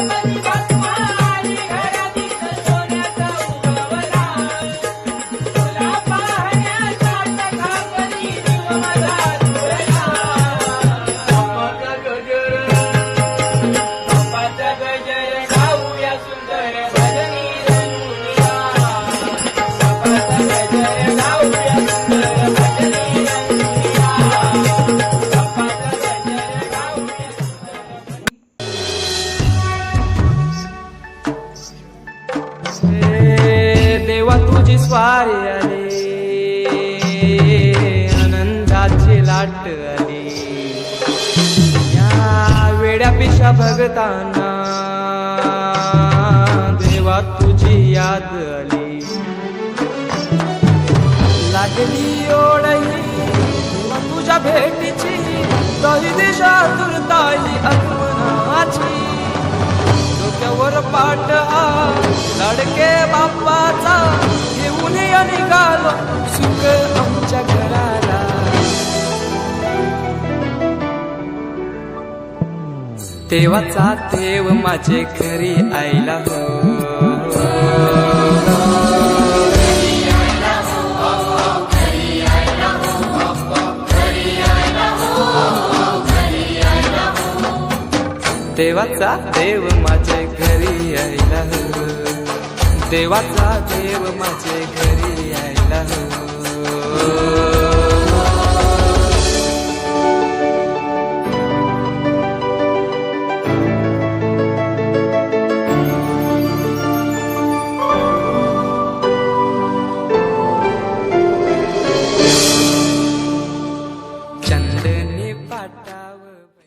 बाप्पाचा देवा तुझी स्वारी आली आनंदाची लाट आली. या वेड्या पिशा भगताना देवा तुझी याद आली. लागली ओढही तुझ्या भेटीची दही दिशा तुरताई आगमनाची लडके बाप्पाचा घेऊन या निघालो सुख आमच्या घराला. देवाचा देव माझे घरी आईला हो. देवाचा देव माझे घरी यायला हो. देवाचा देव माझे घरी.